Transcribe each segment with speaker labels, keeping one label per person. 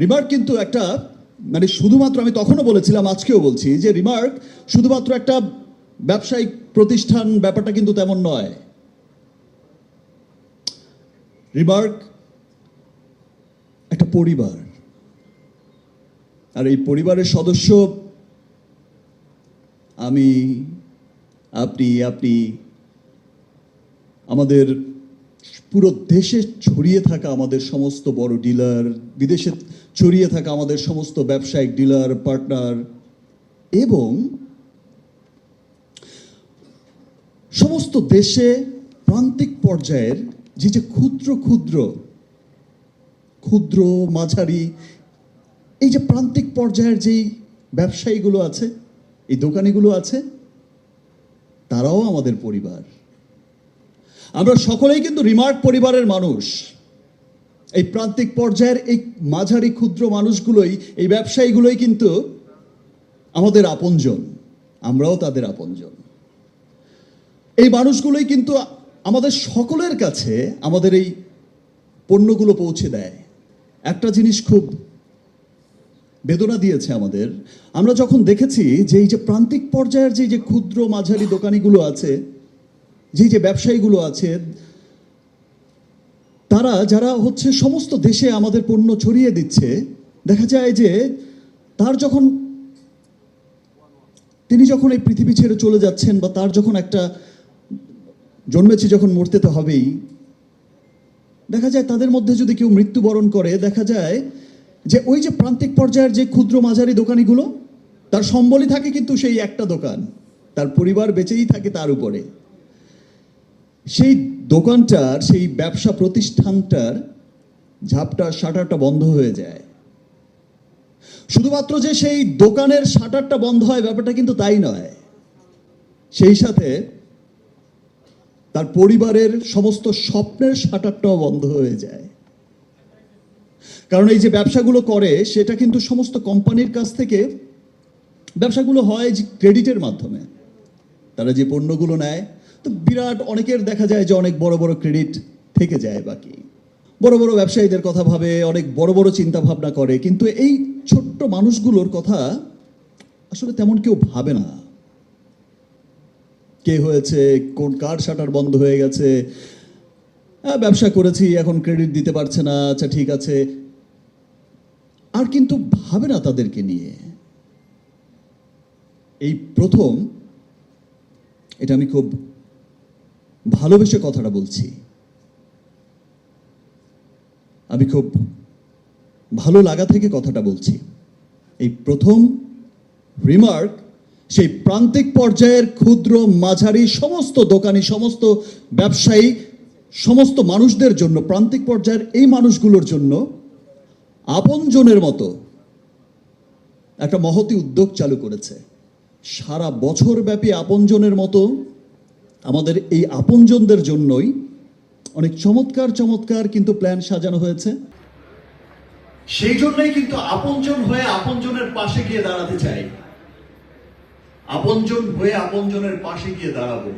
Speaker 1: Remark কিন্তু একটা মানে শুধুমাত্র আমি তখনও বলেছিলাম, আজকেও বলছি যে রিমার্ক শুধুমাত্র একটা ব্যবসায়িক প্রতিষ্ঠান ব্যাপারটা কিন্তু তেমন নয়। রিমার্ক একটা পরিবার। আর এই পরিবারের সদস্য, আমি, আপনি আপনি, আমাদের পুরো দেশে ছড়িয়ে থাকা আমাদের সমস্ত বড় ডিলার বিদেশে ছড়িয়ে থাকা আমাদের সমস্ত ব্যবসায়িক ডিলার, পার্টনার এবং সমস্ত দেশে প্রান্তিক পর্যায়ের যে যে ক্ষুদ্র ক্ষুদ্র ক্ষুদ্র মাঝারি, এই যে প্রান্তিক পর্যায়ের যেই ব্যবসায়ীগুলো আছে, এই দোকানিগুলো আছে, তারাও আমাদের পরিবার। আমরা সকলেই কিন্তু রিমার্ক পরিবারের মানুষ। এই প্রান্তিক পর্যায়ের এই মাঝারি ক্ষুদ্র মানুষগুলোই, এই ব্যবসায়ীগুলোই কিন্তু আমাদের আপনজন। আমরাও তাদের আপনজন। এই মানুষগুলোই কিন্তু আমাদের সকলের কাছে আমাদের এই পণ্যগুলো পৌঁছে দেয়। একটা জিনিস খুব বেদনা দিয়েছে আমাদের। আমরা যখন দেখেছি যে এই যে প্রান্তিক পর্যায়ের যে যে ক্ষুদ্র মাঝারি দোকানিগুলো আছে, যে যে ব্যবসায়ীগুলো আছে তারা যারা হচ্ছে সমস্ত দেশে আমাদের পণ্য ছড়িয়ে দিচ্ছে, দেখা যায় যে তার যখন তিনি যখন এই পৃথিবী ছেড়ে চলে যাচ্ছেন বা তার যখন একটা জন্মেছে যখন মরতে তো হবেই, দেখা যায় তাদের মধ্যে যদি কেউ মৃত্যুবরণ করে, দেখা যায় যে ওই যে প্রান্তিক পর্যায়ের যে ক্ষুদ্র মাঝারি দোকানিগুলো, তার সম্বলই থাকে কিন্তু সেই একটা দোকান, তার পরিবার বেঁচেই থাকে তার উপরে। সেই দোকানটার, সেই ব্যবসা প্রতিষ্ঠানটার ঝাপটা, শাটারটা বন্ধ হয়ে যায়। শুধুমাত্র যে সেই দোকানের শাটারটা বন্ধ হয়, ব্যাপারটা কিন্তু তাই নয়। সেই সাথে তার পরিবারের সমস্ত স্বপ্নের শাটারটাও বন্ধ হয়ে যায়। কারণ এই যে ব্যবসাগুলো করে, সেটা কিন্তু সমস্ত কোম্পানির কাছ থেকে ব্যবসাগুলো হয় ক্রেডিটের মাধ্যমে। তারা যে পণ্যগুলো নেয় তো বিরাট অনেকের দেখা যায় যে অনেক বড় বড় ক্রেডিট থেকে যায় বাকি। বড় বড় ব্যবসায়ীদের কথা ভাবে অনেক বড় বড় চিন্তা ভাবনা করে কিন্তু এই ছোট্ট মানুষগুলোর কথা আসলে তেমন কেউ ভাবে না। কে হয়েছে কোন কার শাটার বন্ধ হয়ে গেছে হ্যাঁ, ব্যবসা করেছি এখন ক্রেডিট দিতে পারছে না আচ্ছা ঠিক আছে। আর কিন্তু ভাবে না তাদেরকে নিয়ে। এই প্রথম এটা আমি খুব ভালোবেসে কথাটা বলছি। আমি খুব ভালো লাগা থেকে কথাটা বলছি। এই প্রথম রিমার্ক সেই প্রান্তিক পর্যায়ের ক্ষুদ্র মাঝারি সমস্ত দোকানি, সমস্ত ব্যবসায়ী, সমস্ত মানুষদের জন্য, প্রান্তিক পর্যায়ের এই মানুষগুলোর জন্য আপনজনের মতো একটা মহতি উদ্যোগ চালু করেছে। সারা বছর ব্যাপী আপনজনের মতো আমাদের এই আপনজনদের জন্যই অনেক চমৎকার চমৎকার কিন্তু প্ল্যান সাজানো হয়েছে। সেই জন্যই কিন্তু আপনজন হয়ে আপনজনের পাশে গিয়ে দাঁড়াতে চাই। আপনজন হয়ে আপনজনের পাশে গিয়ে দাঁড়াবো।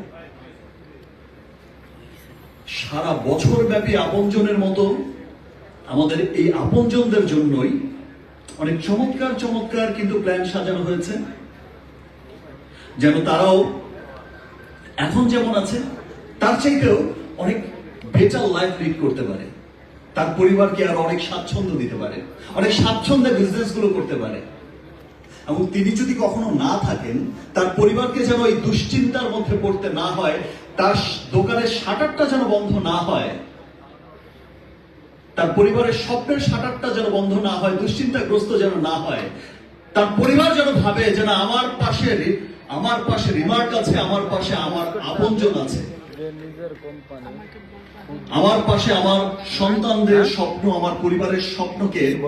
Speaker 1: সারা বছর ব্যাপী আপনজনের মতো আমাদের এই আপনজনদের জন্যই অনেক চমৎকার চমৎকার কিন্তু প্ল্যান সাজানো হয়েছে। যেন তারাও এখন যেমন আছে, তার চাইতেও অনেক বেটার লাইফ লিড করতে পারে। তার পরিবারকে আর অনেক স্বাচ্ছন্দ্য দিতে পারে। অনেক স্বাচ্ছন্দ্যে বিজনেসগুলো করতে পারে। এবং তিনি যদি কখনো না থাকেন, তার পরিবারকে যেন এই দুশ্চিন্তার মধ্যে পড়তে না হয়, তার দোকানের শাটারটা যেন বন্ধ না হয়, তার পরিবারের স্বপ্নের শাটারটা যেন বন্ধ না হয়, দুশ্চিন্তাগ্রস্ত যেন না হয়, তার পরিবার যেন ভাবে যেন আমার পাশে রি- আমার পাশে রিমার্ক আছে আমার পাশে আমার আপনজন আছে। আমার পাশে আমার সন্তানদের স্বপ্ন আমার পরিবারের স্বপ্নকে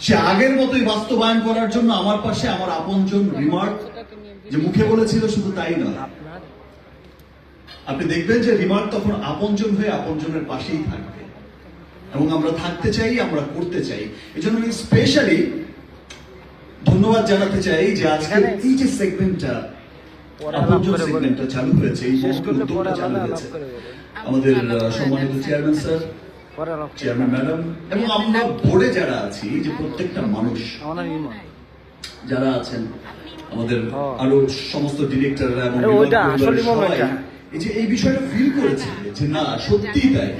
Speaker 1: সে আগের মতোই বাস্তবায়ন করার জন্য আমার পাশে আমার আপনজন রিমার্ক যে মুখে বলেছিল শুধু তাই নয় আপনি দেখবেন যে রিমার্ক তখন আপনজন হয়ে আপনজনের পাশেই থাকবে। এবং আমরা থাকতে চাই আমরা করতে চাই। এজন্য আমি স্পেশালি ধন্যবাদ জানাতে চাই যে আজকের এই যে সেগমেন্টটা আপনজন সেগমেন্টটা চালু হয়েছে এই উদ্যোগটা চালু হয়েছে আমাদের সম্মানিত চেয়ারম্যান স্যার চেয়ারম্যান ম্যাডাম এবং আমরা বোর্ডে যারা আছি যে প্রত্যেকটা মানুষ যারা আছেন আমাদের আরও সমস্ত ডিরেক্টররা এবং। এই যে এই বিষয়টা ফিল করেছে যে না সত্যিই তাই।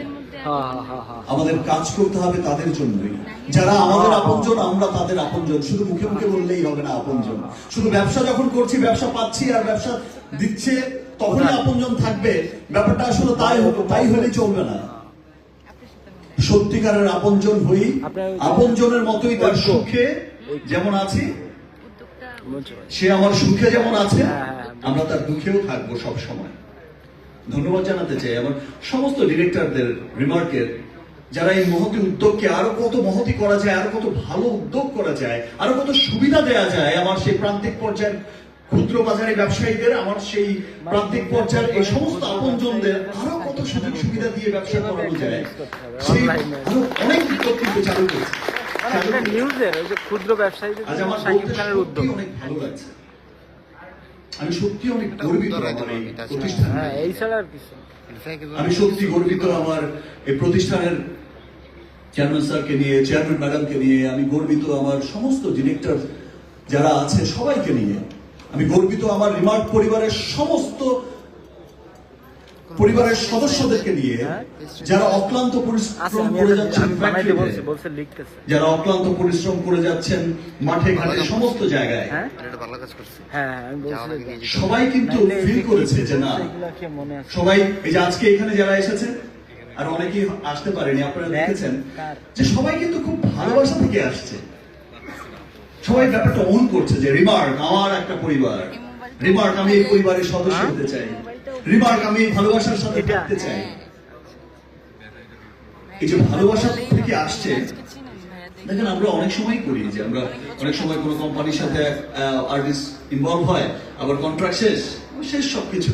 Speaker 1: আমাদের কাজ করতে হবে তাদের জন্যই। যারা আমাদের আপনজন আমরা তাদের আপনজন। শুধু মুখে মুখে বললেই হবে না আপনজন। শুধু ব্যবসা যখন করছি ব্যবসা পাচ্ছি আর ব্যবসা দিচ্ছে তখনই আপনজন থাকবে। ব্যাপারটা আসলে তাই হলো তাই হলে চলবে না। সত্যিকারের আপনজন হই আপনজনের মতোই তার সুখে যেমন আছি সে আমার সুখে যেমন আছে
Speaker 2: হ্যাঁ, হ্যাঁ।
Speaker 1: আমরা তার দুঃখেও থাকব সব সময় ধন্যবাদ জানাতে চাই আমার সমস্ত ডিরেক্টরদের রিমার্কের যারা এই মহতি উদ্যোগকে আরও কত মহতি করা যায় আরও কত ভালো উদ্যোগ করা যায় আরও কত সুবিধা দেওয়া যায় আমার সেই প্রান্তিক পর্যায়ের ক্ষুদ্র বাজারে ব্যবসায়ীদের আমার সেই প্রান্তিক পর্যায়ের এই সমস্ত আপনজনদের আরও কত সুযোগ সুবিধা দিয়ে ব্যবসা করানো যায় সেই আরও অনেক উদ্যোগ কিন্তু চালু করেছে।
Speaker 2: মানে নিউজের ওই যে ক্ষুদ্র ব্যবসায়ীদের
Speaker 1: আজ আমার
Speaker 2: শাকিব
Speaker 1: বলতে
Speaker 2: খানের উদ্যোগ।
Speaker 1: অনেক ভালো লাগছে। আমি সত্যি অনেক গর্বিত আমার এই প্রতিষ্ঠানে
Speaker 2: হ্যাঁ না।
Speaker 1: আমি সত্যি গর্বিত আমার এই প্রতিষ্ঠানের চেয়ারম্যান স্যারকে নিয়ে চেয়ারম্যান ম্যাডামকে নিয়ে আমি গর্বিত আমার সমস্ত ডিরেক্টর যারা আছে সবাইকে নিয়ে আমি গর্বিত আমার রিমার্ক পরিবারের সমস্ত পরিবারের সদস্যদেরকে নিয়ে যারা অক্লান্ত পরিশ্রম করে যাচ্ছেন
Speaker 2: আমি বানাইতে বলছি
Speaker 1: factory-তে,
Speaker 2: বলছে লিখতেছে।
Speaker 1: যারা অক্লান্ত পরিশ্রম করে যাচ্ছেন মাঠে ঘাটে সমস্ত জায়গায়।
Speaker 2: হ্যাঁ?
Speaker 3: এটা ভালো কাজ করছে।
Speaker 2: হ্যাঁ হ্যাঁ,
Speaker 1: সবাই কিন্তু ফিল করেছে যে না সবাই এই যে আজকে এখানে যারা এসেছে আর অনেকেই আসতে পারেনি আপনারা দেখেছেন যে সবাই কিন্তু খুব ভালোবাসা থেকে আসছে। সবাই ব্যাপারটা অন করছে যে রিমার্ক আমার একটা পরিবার। রিমার্ক আমি এই পরিবারের সদস্য হতে চাই। রিমার্ক আমি ভালোবাসার সাথে? থাকতে চাই। এই যে ভালোবাসা থেকে আসছে। দেখেন। আমরা অনেক সময় করি যে আমরা অনেক সময় কোনো কোম্পানির সাথে আর্টিস্ট ইনভলভ হয় আবার কন্ট্রাক্ট শেষ শেষ সবকিছু।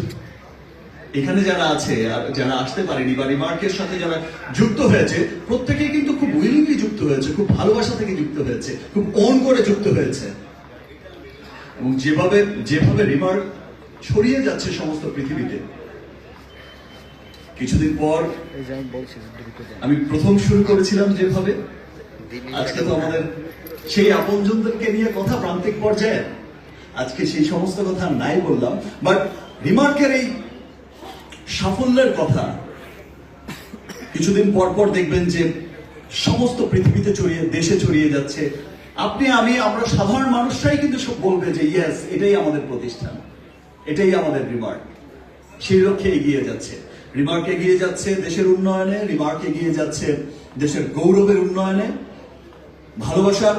Speaker 1: এখানে যারা আছে আর যারা আসতে পারেনি বা রিমার্কের সাথে যারা যুক্ত হয়েছে প্রত্যেকেই কিন্তু খুব উইলিংলি যুক্ত হয়েছে খুব ভালোবাসা থেকে যুক্ত হয়েছে খুব অন করে যুক্ত হয়েছে। এবং যেভাবে যেভাবে রিমার্ক ছড়িয়ে যাচ্ছে সমস্ত পৃথিবীতে। কিছুদিন পর
Speaker 2: আমি
Speaker 1: প্রথম শুরু করেছিলাম যেভাবে। আজকে তো আমাদের সেই আপনজনদেরকে নিয়ে কথা প্রান্তিক পর্যায়ে। আজকে সেই সমস্ত কথা নাই বললাম বাট রিমার্কের এই সাফল্যের কথা। কিছুদিন পর পর দেখবেন যে সমস্ত পৃথিবীতে ছড়িয়ে, দেশে ছড়িয়ে যাচ্ছে। আপনি, আমি, আমরা সাধারণ মানুষরাই কিন্তু বলবে যে ইয়েস এটাই আমাদের প্রতিষ্ঠান। এটাই আমাদের রিমার্ক সেই লক্ষ্যে এগিয়ে যাচ্ছে। রিমার্ক এগিয়ে যাচ্ছে দেশের উন্নয়নে রিমার্ক এগিয়ে যাচ্ছে দেশের গৌরবের উন্নয়নে। ভালোবাসার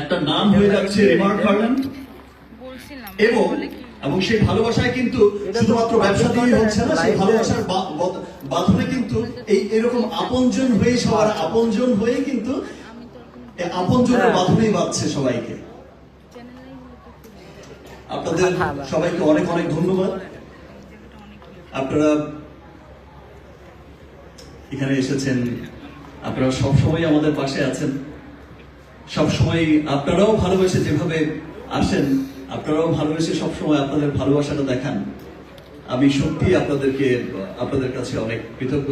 Speaker 1: একটা নাম হয়ে যাচ্ছে রিমার্ক গার্ডেন এবং এবং সেই ভালোবাসায় কিন্তু শুধুমাত্র ব্যবসা দিয়ে হচ্ছে না সেই ভালোবাসার বাঁধনে কিন্তু এই এরকম আপনজন হয়ে সবার আপনজন হয়ে কিন্তু আপনজনের। বাঁধনেই বাঁধছে সবাইকে। আপনাদের সবাইকে অনেক অনেক ধন্যবাদ। আপনারা এখানে এসেছেন আপনারা সবসময় আমাদের পাশে আছেন। সবসময় আপনারাও ভালোবেসে যেভাবে আসেন আপনারাও ভালোবেসে সবসময় আপনাদের ভালোবাসাটা দেখান। আমি সত্যি আপনাদেরকে আপনাদের কাছে অনেক কৃতজ্ঞ।